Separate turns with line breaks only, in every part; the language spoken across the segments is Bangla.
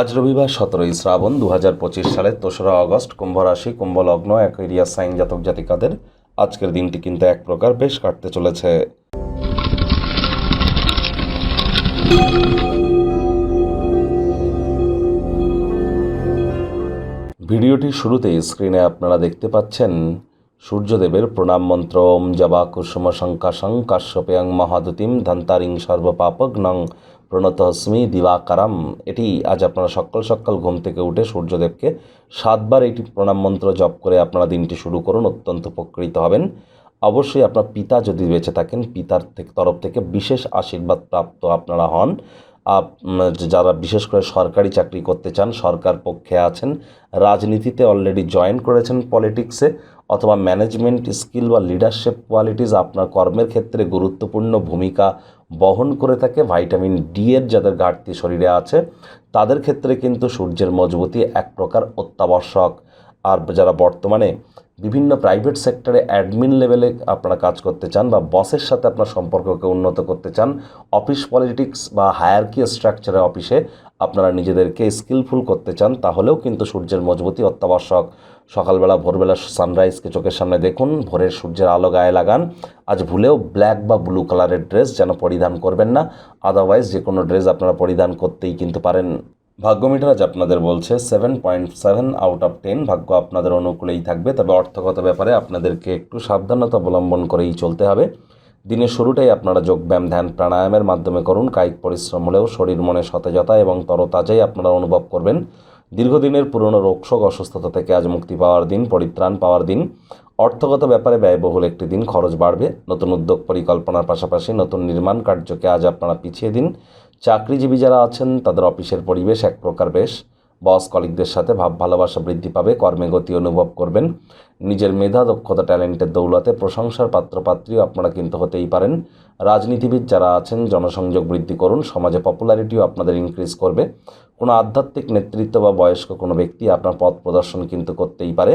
আজ রবিবার সতেরোই শ্রাবণ দু হাজার পঁচিশ সালের তেসরা অগস্ট কুম্ভ রাশি কুম্ভ লগ্ন অ্যাকুইরিয়াস সাইন জাতক জাতিকাদের আজকের দিনটি কিন্তু এক প্রকার বেশ কাটতে চলেছে। ভিডিওটি শুরুতেই স্ক্রিনে আপনারা দেখতে পাচ্ছেন সূর্যদেবের প্রণাম মন্ত্র, ওম জবা কুসুম শঙ্কাশং কাশ্যপেয়ং মহাদুতিম, ধন্তারিং সর্বপাপগ্নং প্রণতহস্মি দিবাকারাম। এটি আজ আপনারা সকাল সকাল ঘুম থেকে উঠে সূর্যদেবকে সাতবার এটি প্রণাম মন্ত্র জপ করে আপনারা দিনটি শুরু করুন, অত্যন্ত উপকৃত হবেন। অবশ্যই আপনার পিতা যদি বেঁচে থাকেন, পিতার থেকে তরফ থেকে বিশেষ আশীর্বাদ প্রাপ্ত আপনারা হন। যারা বিশেষ করে সরকারি চাকরি করতে চান, সরকার পক্ষে আছেন, রাজনীতিতে অলরেডি জয়েন করেছেন পলিটিক্সে অথবা ম্যানেজমেন্ট স্কিল বা লিডারশিপ কোয়ালিটিস আপনার কর্মের ক্ষেত্রে গুরুত্বপূর্ণ ভূমিকা বহন করে থাকে ভাইটামিন ডি এর যাদের ঘাটতি শরীরে আছে, তাদের ক্ষেত্রে কিন্তু সূর্যের মজবুতি এক প্রকার অত্যাবশ্যক। আর যারা বর্তমানে বিভিন্ন প্রাইভেট সেক্টরে অ্যাডমিন লেভেলে আপনারা কাজ করতে চান বা বসের সাথে আপনার সম্পর্ককে উন্নত করতে চান অফিস পলিটিক্স বা হায়ারকি স্ট্রাকচারে অফিসে আপনারা নিজেদেরকে স্কিলফুল করতে চান, তাহলেও কিন্তু সূর্যের মজবুতি অত্যাবশ্যক। সকালবেলা, ভোরবেলা সানরাইজকে চোখের সামনে দেখুন, ভোরের সূর্যের আলো গায়ে লাগান। আজ ভুলেও ব্ল্যাক বা ব্লু কালারের ড্রেস যেন পরিধান করবেন না আদারওয়াইজ যে কোনো ড্রেস আপনারা পরিধান করতেই কিন্তু পারেন। ভাগ্যমিটার আজ আপনাদের বলছে seven point seven out of ten ভাগ্য আপনাদের অনুকূলেই থাকবে। তবে অর্থগত ব্যাপারে আপনাদেরকে একটু সাবধানতা অবলম্বন করেই চলতে হবে। দিনের শুরুটাই আপনারা যোগব্যায়াম ধ্যান, প্রাণায়ামের মাধ্যমে করুন। কায়িক পরিশ্রম হলেও শরীর মনে সতেজতা এবং তরতাজাই আপনারা অনুভব করবেন। দীর্ঘদিনের পুরনো রোগশোক অসুস্থতা থেকে আজ মুক্তি পাওয়ার দিন, পরিত্রাণ পাওয়ার দিন। অর্থগত ব্যাপারে ব্যয়বহুল একটি দিন, খরচ বাড়বে। নতুন উদ্যোগ পরিকল্পনার পাশাপাশি নতুন নির্মাণ কার্যকে আজ আপনারা পিছিয়ে দিন। চাকরিজীবী যারা আছেন, তাদের অফিসের পরিবেশ এক প্রকার বেশ। বস কলিকদের সাথে ভাব, ভালোবাসা বৃদ্ধি পাবে, কর্মে গতি অনুভব করবেন। নিজের মেধা, দক্ষতা, ট্যালেন্টের দৌলতে প্রশংসার পাত্রপাত্রীও আপনারা কিন্তু হতেই পারেন। রাজনীতিবিদ যারা আছেন, জনসংযোগ বৃদ্ধি করুন, সমাজে পপুলারিটিও আপনাদের ইনক্রিজ করবে। কোনো আধ্যাত্মিক নেতৃত্ব বা বয়স্ক কোনো ব্যক্তি আপনার পথ প্রদর্শন কিন্তু করতেই পারে।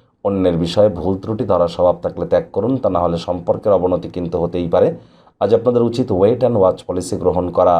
অন্যের বিষয়ে ভুল ত্রুটি ধরার স্বভাব থাকলে ত্যাগ করুন, তা না হলে সম্পর্কের অবনতি কিন্তু হতেই পারে। আজ আপনাদের উচিত ওয়েট অ্যান্ড ওয়াচ পলিসি গ্রহণ করা।